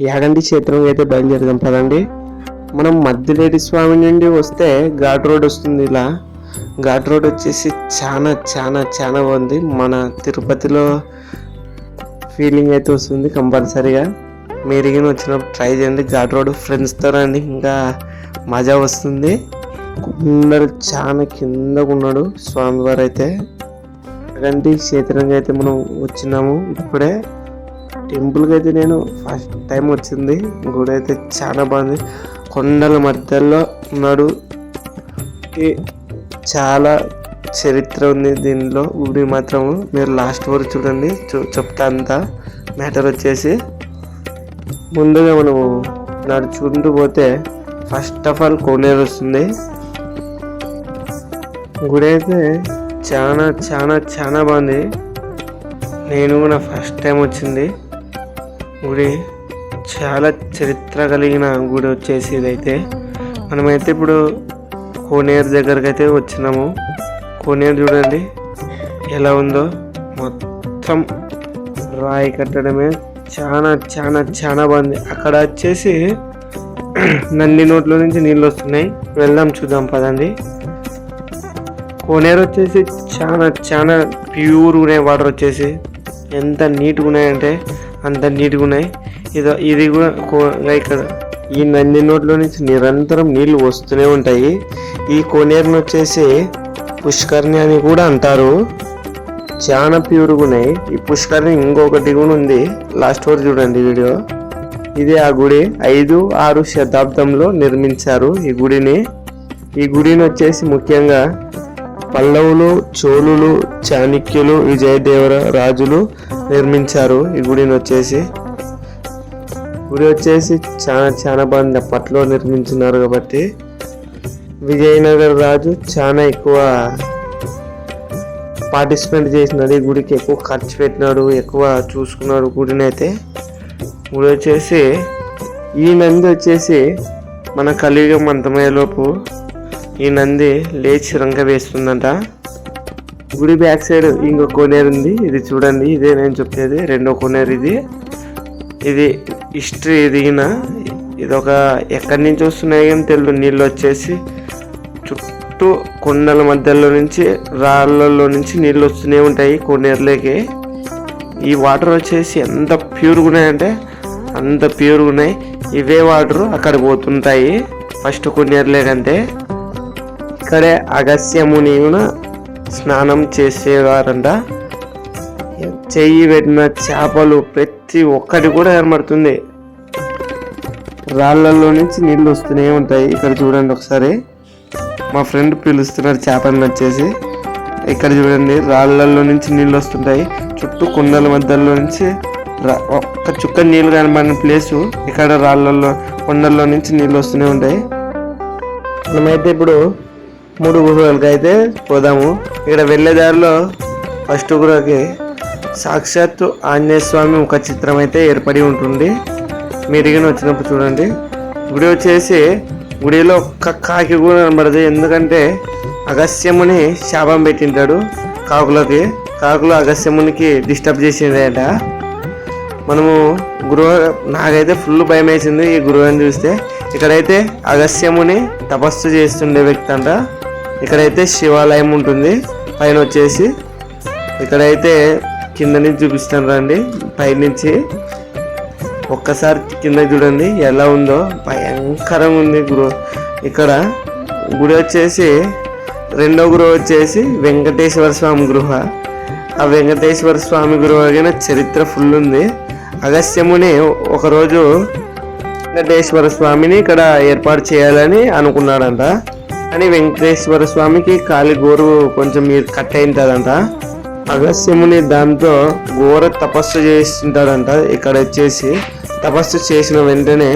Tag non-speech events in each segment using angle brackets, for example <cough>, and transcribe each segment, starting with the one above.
యాగంటి క్షేత్రం అయితే బయలుదేరదాం పదండి. మనం మద్దిలేటి స్వామి నుండి వస్తే ఘాట్ రోడ్ వస్తుంది ఇలా. ఘాట్ రోడ్ వచ్చేసి చాలా చాలా చాలా బాగుంది. మన తిరుపతిలో ఫీలింగ్ అయితే వస్తుంది కంపల్సరీగా. మీరు వచ్చినప్పుడు ట్రై చేయండి. ఘాట్ రోడ్ ఫ్రెండ్స్తో రండి. ఇంకా మజా వస్తుంది. కొందరు చాలా కిందకు ఉన్నాడు స్వామివారు అయితే. గంటి క్షేత్రంగా అయితే మనం వచ్చినాము ఇప్పుడే. టెంపుల్కి అయితే నేను ఫస్ట్ టైం వచ్చింది. గుడి అయితే చాలా బాగుంది. కొండల మధ్యలో ఉన్నాడు. చాలా చరిత్ర ఉంది దీనిలో. గుడి మాత్రం మీరు లాస్ట్ వరకు చూడండి. చూ చెప్తా అంతా మ్యాటర్ వచ్చేసి ముందుగా మనము నడుచుకుంటూ పోతే ఫస్ట్ ఆఫ్ ఆల్ కోనేరు వస్తుంది. గుడి అయితే చాలా చాలా చాలా బాగుంది. నేను నా ఫస్ట్ టైం వచ్చింది. గుడి చాలా చరిత్ర కలిగిన గుడి వచ్చేసి ఇదైతే. మనమైతే ఇప్పుడు కోనేరు దగ్గరకు అయితే వచ్చినాము. కోనేరు చూడండి ఎలా ఉందో. మొత్తం రాయి కట్టడమే చాలా చాలా చాలా బాగుంది. అక్కడ వచ్చేసి <clears throat> నంది నోట్లో నుంచి నీళ్ళు వస్తున్నాయి. వెళ్దాం చూద్దాం పదండి. కోనేరు వచ్చేసి చాలా చాలా ప్యూర్ ఉన్నాయి వాటర్ వచ్చేసి. ఎంత నీట్గా ఉన్నాయంటే అంత నీట్గా ఉన్నాయి. ఇది ఇది కూడా లైక్ ఇక్కడ ఈ నంది నోట్లో నుంచి నిరంతరం నీళ్ళు వస్తూనే ఉంటాయి. ఈ కోనేరుని వచ్చేసి పుష్కర్ణి అని కూడా అంటారు. చాలా ప్యూర్గా ఉన్నాయి. ఈ పుష్కర్ణి ఇంకొకటి కూడా ఉంది. లాస్ట్ వరకు చూడండి వీడియో. ఇది ఆ గుడి. ఐదు ఆరు శతాబ్దంలో నిర్మించారు ఈ గుడిని. ఈ గుడిని వచ్చేసి ముఖ్యంగా పల్లవులు చోళులు చాణక్యులు విజయదేవర రాజులు నిర్మించారు. ఈ గుడిని వచ్చేసి గుడి వచ్చేసి చాలా చాలా బాగుంది అప్పట్లో నిర్మించినారు కాబట్టి విజయనగర రాజు చాలా ఎక్కువ పార్టిసిపేట్ చేసినాడు. ఈ గుడికి ఎక్కువ ఖర్చు పెట్టినాడు ఎక్కువ చూసుకున్నాడు గుడిని అయితే గుడి వచ్చేసి ఈ నంది వచ్చేసి మన కలియుగం అంతమయ్యేలోపు ఈ నంది లేచి రంగ వేస్తుందంట. గుడి బ్యాక్ సైడ్ ఇంకో కోనేరు ఉంది. ఇది చూడండి ఇదే నేను చెప్పేది. రెండో కోనేరు ఇది. ఇది హిస్టరీ ఎదిగిన ఇది ఒక ఎక్కడి నుంచి వస్తున్నాయి కానీ తెలియదు నీళ్ళు వచ్చేసి చుట్టూ కొండల మధ్యలో నుంచి రాళ్ళల్లో నుంచి నీళ్ళు వస్తూనే ఉంటాయి కోనేరులోకి. ఈ వాటర్ వచ్చేసి ఎంత ప్యూర్గా ఉన్నాయంటే అంత ప్యూర్గా ఉన్నాయి. ఇవే వాటర్ అక్కడ పోతుంటాయి ఫస్ట్ కొన్నేరులేకంటే అక్కడే ఇక్కడే అగస్త్య కూడా స్నానం చేసేవారంట. చెయ్యి పెట్టిన చేపలు ప్రతి ఒక్కటి కూడా కనబడుతుంది. రాళ్ళల్లో నుంచి నీళ్ళు వస్తూనే ఉంటాయి. ఇక్కడ చూడండి ఒకసారి. మా ఫ్రెండ్ పిలుస్తున్నారు చేపలను వచ్చేసి. ఇక్కడ చూడండి రాళ్ళల్లో నుంచి నీళ్ళు వస్తుంటాయి. చుట్టూ కొండల మధ్యలో నుంచి ఒక్క చుక్క నీళ్ళు కనబడిన ప్లేసు. ఇక్కడ రాళ్ళల్లో కొండల్లో నుంచి నీళ్ళు వస్తూనే ఉంటాయి. మనమైతే ఇప్పుడు మూడు గుహలకి అయితే పోదాము. ఇక్కడ వెళ్ళే దారిలో ఫస్ట్ గుహకి సాక్షాత్తు ఆంజనేయ స్వామి ఒక చిత్రం అయితే ఏర్పడి ఉంటుంది. మీరుగిన వచ్చినప్పుడు చూడండి. గుడి వచ్చేసి గుడిలో ఒక్క కాకి కూడా కనబడదు. ఎందుకంటే అగస్త్యముని శాపం పెట్టింటాడు కాకులకి. కాకులు అగస్త్యమునికి డిస్టర్బ్ చేసిండట మనము గురువు నాకైతే ఫుల్ భయం వేసింది ఈ గురువుని చూస్తే. ఇక్కడైతే అగస్త్యముని తపస్సు చేస్తుండే వ్యక్తి అంట. ఇక్కడైతే శివాలయం ఉంటుంది. పైన వచ్చేసి ఇక్కడైతే కింద నుంచి చూపిస్తాను రండి. పైనుంచి ఒక్కసారి కింద చూడండి. ఎలా ఉందో భయంకరంగా ఉంది గురు. ఇక్కడ గుడి వచ్చేసి రెండో గృహ వచ్చేసి వెంకటేశ్వర స్వామి గృహ. ఆ వెంకటేశ్వర స్వామి గృహ చరిత్ర ఫుల్ ఉంది. అగస్త్యముని ఒకరోజు వెంకటేశ్వర స్వామిని ఇక్కడ ఏర్పాటు చేయాలని అనుకున్నాడంట. కానీ వెంకటేశ్వర స్వామికి కాలి గోరు కొంచెం మీరు కట్ అయింటదంట అగస్త్యముని దాంతో ఘోర తపస్సు చేస్తుంటాడంట ఇక్కడ వచ్చేసి. తపస్సు చేసిన వెంటనే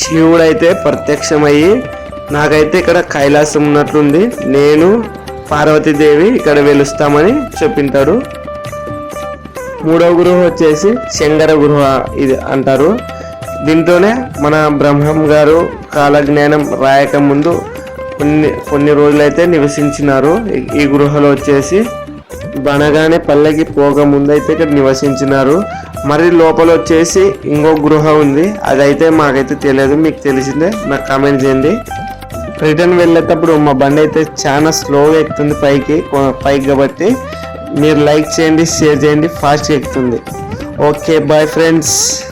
శివుడైతే ప్రత్యక్షమయ్యి నాకైతే ఇక్కడ కైలాసం ఉన్నట్లుంది నేను పార్వతీదేవి ఇక్కడ వెలుస్తామని చెప్పింటాడు. మూడవ గృహ వచ్చేసి శంకర గృహ ఇది అంటారు. దీంట్లోనే మన బ్రహ్మం గారు కాలజ్ఞానం రాయక ముందు కొన్ని కొన్ని రోజులైతే నివసించినారు. ఈ- గృహలో వచ్చేసి బనగానే పల్లెకి పోక అయితే ఇక్కడ నివసించినారు. మరి లోపల వచ్చేసి ఇంకో గృహ ఉంది. అదైతే మాకైతే తెలియదు మీకు తెలిసిందే. నాకు కామెంట్ చేయండి. రిటర్న్ వెళ్ళేటప్పుడు మా బండి అయితే చాలా స్లోగా ఎక్కుతుంది పైకి పైకి కాబట్టి మీరు లైక్ చేయండి షేర్ చేయండి ఫాస్ట్గా ఎక్కుతుంది. Okay bye friends